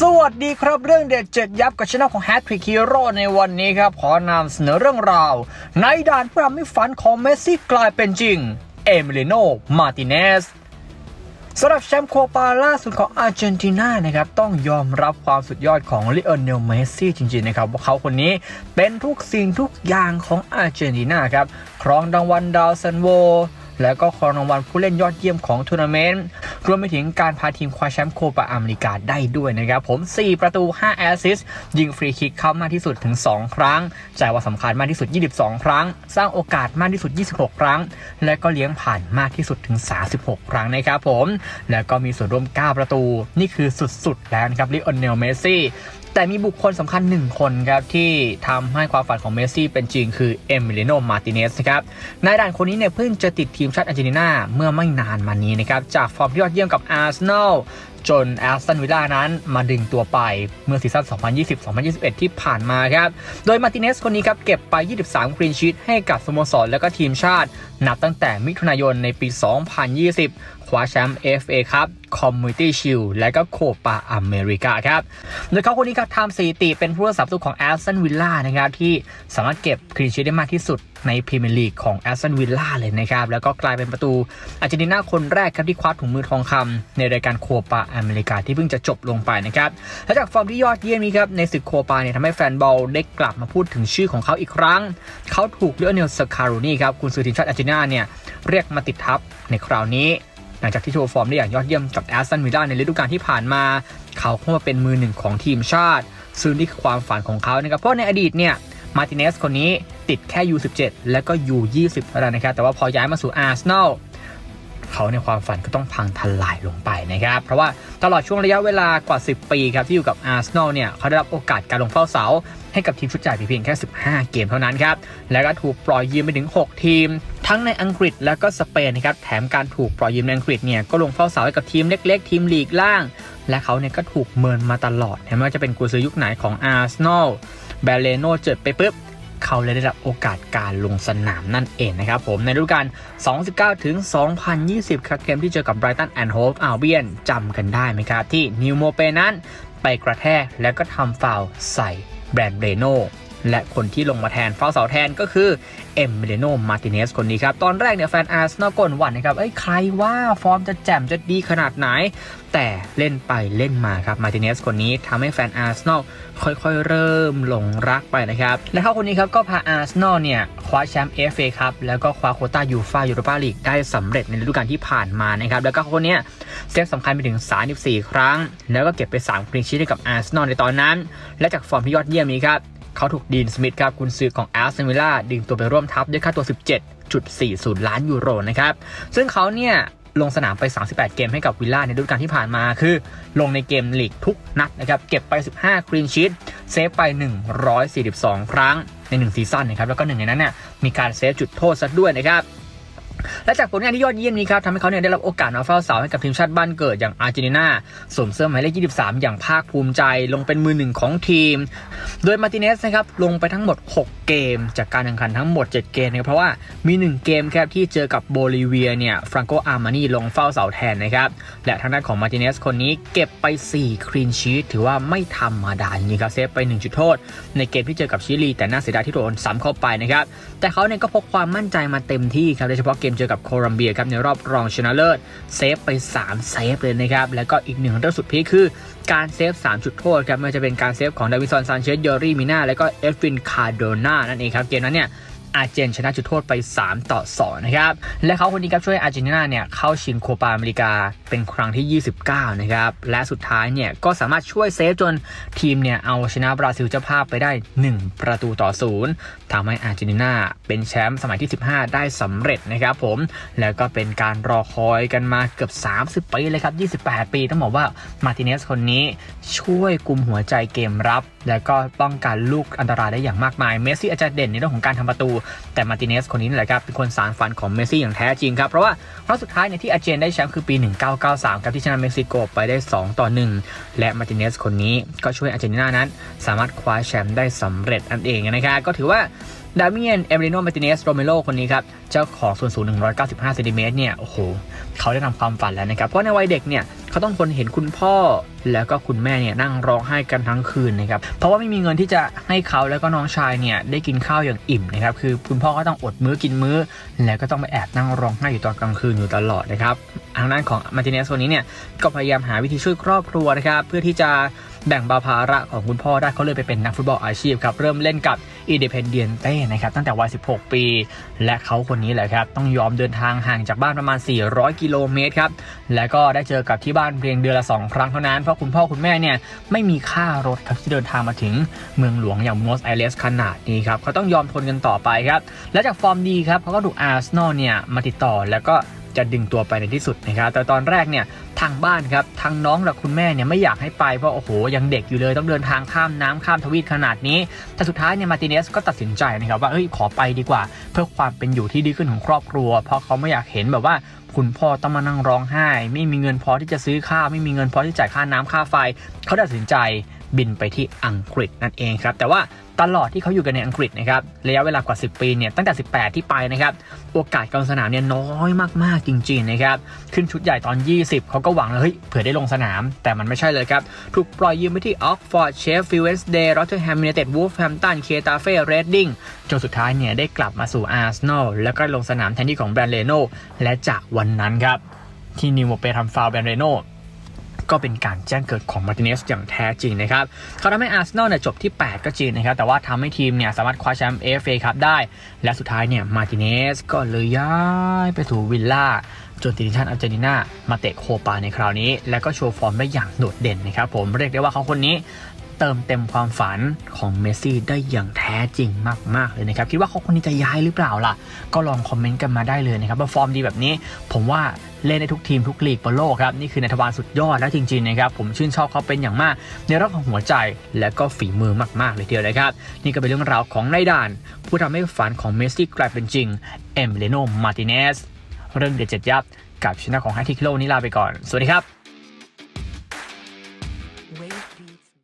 สวัสดีครับเรื่องเด็ดเจ็ดยับกับช anel ของ Hat Trick Hero ในวันนี้ครับ ขอนำเสนอเรื่องราว ในด่านเพื่อทำให้ฝันของเมสซี่กลายเป็นจริง เอมิลิโน มาติเนสสำหรับแชมป์โคปาล่าสุดของอาร์เจนตินานะครับต้องยอมรับความสุดยอดของลิโอเนลเมสซี่จริงๆนะครับว่าเขาคนนี้เป็นทุกสิ่งทุกอย่างของอาร์เจนตินาครับครองรางวัลดาวซันโว แล้วก็ครองรางวัลผู้เล่นยอดเยี่ยมของทัวร์นาเมนต์รวมไปถึงการพาทีมคว้าแชมป์โคปาอเมริกาได้ด้วยนะครับผม 4 ประตู 5 แอสซิสต์ยิงฟรีคิกเข้ามากที่สุดถึง 2 ครั้งจ่ายว่าสำคัญมากที่สุด 22 ครั้ง สร้างโอกาสมากที่สุด 26 ครั้ง และก็เลี้ยงผ่านมากที่สุดถึง 36 ครั้งนะครับผม แล้วก็มีส่วนร่วม 9 ประตู นี่คือสุดๆแล้วครับลิโอเนลเมสซี่แต่มีบุคคลสำคัญหนึ่งคนครับที่ทำให้ความฝันของเมสซี่เป็นจริงคือเอมิเลโนมาติเนสนะครับนายด่านคนนี้เนี่ยเพิ่งจะติดทีมชาติอาร์เจนตินาเมื่อไม่นานมานี้นะครับจากฟอร์มที่ยอดเยี่ยมกับอาร์เซนอลจนแอสตันวิลล่านั้นมาดึงตัวไปเมื่อซีซั่น 2020-2021 ที่ผ่านมาครับ โดยมาติเนสคนนี้ครับเก็บไป 23ครีนชีตให้กับสโมสรและก็ทีมชาติ นับตั้งแต่มิถุนายนในปี 2020 ว้าแชมป์ FA ครับ Community Shield และก็โคปาอเมริกาครับ โดยเขาคนนี้ครับทำสถิติเป็นผู้รักษาประตูของแอสตันวิลล่านะครับที่สามารถเก็บคลีนชีทได้มากที่สุดในพรีเมียร์ลีกของแอสตันวิลล่าเลยนะครับ แล้วก็กลายเป็นประตูอาร์เจนตินาคนแรกครับที่คว้าถุงมือทองคำในรายการโคปาอเมริกาที่เพิ่งจะจบลงไปนะครับและจากฟอร์มที่ยอดเยี่ยมนี้ครับในศึกโคปาเนี่ยทำให้แฟนบอลได้กลับมาพูดถึงชื่อของเขาอีกครั้ง เขาถูกเลโอเนลสคารูนี่ครับกุนซือทีมชาติอาร์เจนตินาเนี่ยเรียกมาติดทัพในคราวนี้ หลังจากที่โชว์ฟอร์มได้อย่างยอดเยี่ยมกับแอสตันวิลล่าในฤดูกาลที่ผ่านมา เขาเข้ามาเป็นมือหนึ่งของทีมชาติ ซึ่งนี่คือความฝันของเขานะครับเพราะในอดีตเนี่ยมาติเนสคนนี้ติดแค่ U17 และก็ U20 เท่านั้นนะครับแต่ว่าพอย้ายมาสู่อาร์เซนอล เขาในความฝันก็ต้องพังทลายลงไปนะครับ เพราะว่าตลอดช่วงระยะเวลากว่า 10 ปีครับที่อยู่กับอาร์เซนอลเนี่ยเขาได้รับโอกาสการลงเฝ้าเสา ให้กับทีมชุดใหญ่เพียงแค่ 15 เกมเท่านั้นครับ แล้วก็ถูกปล่อยยืมไปถึง 6 ทีม ทั้งในอังกฤษและก็สเปนนะครับแถมการถูกปล่อยยืมในอังกฤษเนี่ยก็ลงเฝ้าเสาให้กับทีมเล็ก ๆ ทีมลีกล่าง และเขาเนี่ยก็ถูกเมินมาตลอดไม่ว่าจะเป็นกุญซือยุคไหนของอาร์เซนอลแบเลโนเจ็บไปปุ๊บ เขาเลยได้รับโอกาสการลงสนามนั่นเองนะครับผมในฤดูกาล 2019 ถึง 2020 ครับเกมที่เจอกับไบรตันแอนด์โฮฟอัลเบียนจำกันได้ไหมครับที่นิวโมเปนั้นไปกระแทกแล้วก็ทำฟาวล์ใส่แบรนด์เรโน และคนที่ลงมาแทนฟาวล์เสาแทนก็คือเอมเบโนมาติเนสคนนี้ครับ ตอนแรกเนี่ยแฟนอาร์เซนอลกลหวันนะครับ เอ้ยใครว่าฟอร์มจะแจ่มจะดีขนาดไหน แต่เล่นไปเล่นมาครับมาติเนสคนนี้ทำให้แฟนอาร์เซนอลค่อยๆ เริ่มหลงรักไปนะครับ และเขาคนนี้ครับก็พาอาร์เซนอลเนี่ยคว้าแชมป์เอฟเอครับแล้วก็คว้าโคต้ายูฟายูโรปาลีกได้สำเร็จในฤดูกาลที่ผ่านมานะครับแล้วก็เขาคนเนี้ยเซฟสำคัญไปถึง 34 ครั้ง แล้วก็เก็บไป3คลีนชีทให้กับอาร์เซนอลในตอนนั้น และจากฟอร์มที่ยอดเยี่ยมนี้ครับ เขาถูกดีนสมิธครับกุนซือของแอสเซนวิลล่าดึงตัวไปร่วมทัพด้วยค่าตัว 17.40 ล้านยูโรนะครับ ซึ่งเขาเนี่ยลงสนามไป 38 เกมให้กับวิลล่าในฤดูกาลที่ผ่านมาคือ ลงในเกมลีกทุกนัดนะครับ เก็บไป 15 ครีนชีตเซฟไป 142 ครั้งใน 1 ซีซั่นนะครับ แล้วก็หนึ่งในนั้นเนี่ยมีการเซฟจุดโทษซะด้วยนะครับ และจากผลงานที่ยอดเยี่ยมนี้ครับทำให้เขาเนี่ยได้รับโอกาสมาเฝ้าเสาให้กับทีมชาติบ้านเกิดอย่างอาร์เจนตินาสวมเสื้อหมายเลข 23 อย่างภาคภูมิใจ ลงเป็นมือหนึ่งของทีม โดยมาติเนสนะครับลงไปทั้งหมด 6 เกมจากการแข่งขันทั้งหมด 7 เกมนะครับเพราะว่ามี 1 เกมครับที่เจอกับโบลิเวียเนี่ยฟรังโกอาร์มานีลงเฝ้าเสาแทนนะครับ และทางด้านของมาร์ติเนสคนนี้เก็บไป 4 ครีนชีตถือว่าไม่ธรรมดาจริงๆครับเซฟไป 1 จุดโทษ ในเกมที่เจอกับชิลี แต่น่าเสียดายที่โดนซ้ำเข้าไปนะครับแต่เขาเนี่ยก็พกความมั่นใจมาเต็มที่ครับโดยเฉพาะเกมเจอกับโคลัมเบียครับในรอบรองชนะเลิศเซฟไป 3 เซฟเลยนะครับแล้วก็อีกหนึ่งเรื่องสุดพีคคือการเซฟ 3 จุดโทษครับไม่ว่าจะเป็นการเซฟของดาวินซอนซานเชสยอรี่มิน่าและก็เอฟฟินคาร์โดนานั่นเองครับ เกมนั้นเนี่ย อาร์เจนชนะจุดโทษไป 3 ต่อ 2 นะครับ และเขาคนนี้ครับช่วยอาร์เจนตินาเนี่ยเข้าชิงโคปาอเมริกาเป็นครั้งที่ 29 นะครับ และสุดท้ายเนี่ยก็สามารถช่วยเซฟจนทีมเนี่ยเอาชนะบราซิลเจ้าภาพไปได้ 1 ประตูต่อศูนย์ทำให้อาร์เจนตินาเป็นแชมป์สมัยที่ 15 ได้สำเร็จนะครับผม แล้วก็เป็นการรอคอยกันมาเกือบ 30 ปีเลยครับ 28 ปีต้องบอกว่ามาร์ติเนสคนนี้ช่วยกุมหัวใจเกมรับ แล้วก็ป้องกันลูกอันตรายได้อย่างมากมาย เมสซี่อาจจะเด่นในเรื่องของการทำประตูแต่มาร์ติเนสคนนี้นี่แหละครับเป็นคนสารฝันของเมสซี่อย่างแท้จริงครับ เพราะว่าครั้งสุดท้ายเนี่ยที่อาเจนได้แชมป์คือปี 1993 ครับที่ชนะเม็กซิโกไปได้ 2 ต่อ 1 และมาร์ติเนสคนนี้ก็ช่วยอาร์เจนตินานั้น สามารถคว้าแชมป์ได้สำเร็จนั่นเองนะครับก็ถือว่าดามิเอนเอเมริโนมาติเนสโรเมโรคนนี้ครับ เจ้าของส่วนสูง 195เซนติเมตรเนี่ย โอ้โห เขาได้ทำความฝันแล้วนะครับ เพราะในวัยเด็กเนี่ย เขาต้องทนเห็นคุณพ่อ แล้วก็คุณแม่เนี่ยนั่งร้องไห้กันทั้งคืนนะครับเพราะว่าไม่มีเงินที่จะให้เขาแล้วก็น้องชายเนี่ยได้กินข้าวอย่างอิ่มนะครับคือคุณพ่อก็ต้องอดมื้อกินมื้อ แล้วก็ต้องไปแอบนั่งร้องไห้อยู่ตอนกลางคืนอยู่ตลอดนะครับทางด้านของมาติเนสคนนี้เนี่ยก็พยายามหาวิธีช่วยครอบครัวนะครับเพื่อที่จะแบ่งเบาภาระของคุณพ่อได้เขาเลยไปเป็นนักฟุตบอลอาชีพครับเริ่มเล่นกับอีเดเพนเดียนเต้นะครับตั้งแต่วัย 16 ปี และเขาคนนี้แหละครับต้องยอมเดินทางห่างจากบ้านประมาณ 400 กิโลเมตรครับและก็ได้เจอกับที่บ้านเพียงเดือนละ 2 ครั้งเท่านั้นเพราะคุณพ่อคุณแม่เนี่ยไม่มีค่ารถครับที่เดินทางมาถึงเมืองหลวงอย่างมอสไอเลสขนาดนี้ครับเขาต้องยอมทนกันต่อไปครับและจากฟอร์มดีครับเขาก็ถูกอาร์เซนอลเนี่ยมาติดต่อแล้วก็ จะดึงตัวไปในที่สุดนะครับ แต่ตอนแรกเนี่ยทางบ้านครับทางน้องและคุณแม่เนี่ยไม่อยากให้ไปเพราะโอ้โหยังเด็กอยู่เลยต้องเดินทางข้ามน้ำข้ามทวีปขนาดนี้ แต่สุดท้ายเนี่ยมาติเนสก็ตัดสินใจนะครับว่าเอ้ยขอไปดีกว่า เพื่อความเป็นอยู่ที่ดีขึ้นของครอบครัว เพราะเขาไม่อยากเห็นแบบว่าคุณพ่อต้องมานั่งร้องไห้ ไม่มีเงินพอที่จะซื้อข้าวไม่มีเงินพอที่จะจ่ายค่าน้ำค่าไฟ เขาตัดสินใจ บินไปที่อังกฤษนั่นเองครับ แต่ว่าตลอดที่เขาอยู่กันในอังกฤษนะครับระยะเวลากว่า 10 ปีเนี่ยตั้งแต่ 18 ที่ไปนะครับโอกาสการลงสนามเนี่ยน้อยมากๆจริงๆนะครับขึ้นชุดใหญ่ตอน 20 เขาก็หวังเลยเฮ้ยเผื่อได้ลงสนาม แต่มันไม่ใช่เลยครับ ถูกปล่อยยืมไปที่ออกฟอร์ดเชฟฟิลด์เวนสเดย์รอตเทอร์แฮมยูไนเต็ดวูฟแฮมตันเคตาเฟ่เรดดิ้งจนสุดท้ายเนี่ยได้กลับมาสู่อาร์เซนอลแล้วก็ลงสนามแทนที่ของแบรนเลโนและจากวันนั้นครับที่นิวโมเปทำฟาวล์แบรนเรโน ก็เป็นการแจ้งเกิดของมาร์ติเนสอย่างแท้จริงนะครับเขาทำให้อาร์เซนอลเนี่ยจบที่ 8 ก็จริงนะครับ แต่ว่าทำให้ทีมเนี่ยสามารถคว้าแชมป์เอฟเอคัพได้ และสุดท้ายเนี่ยมาร์ติเนสก็เลยย้ายไปสู่วิลล่าจนติดิชันอาร์เจนตินามาเตะโคปาในคราวนี้ แล้วก็โชว์ฟอร์มได้อย่างโดดเด่นนะครับผมเรียกได้ว่าเขาคนนี้เติมเต็มความฝันของเมสซี่ได้อย่างแท้จริงมาก ๆ เลยนะครับ คิดว่าเขาคนนี้จะย้ายหรือเปล่าล่ะ ก็ลองคอมเมนต์กันมาได้เลยนะครับว่าฟอร์มดีแบบนี้ ผมว่า เล่นในทุกทีมทุกลีกบนโลกครับนี่คือในทวารสุดยอดแล้วจริงๆนะครับผมชื่นชอบเขาเป็นอย่างมาก ในเรื่องของหัวใจและก็ฝีมือมากๆเลยทีเดียวนะครับ นี่ก็เป็นเรื่องราวของในายด่าน ผู้ทำให้ฝันของเมสซี่กลายเป็นจริงเอมเลโนมาติเนสเรื่องเด็ดเจ็ดยับกับชนะของไฮทิคโลนี้ลาไปก่อน สวัสดีครับ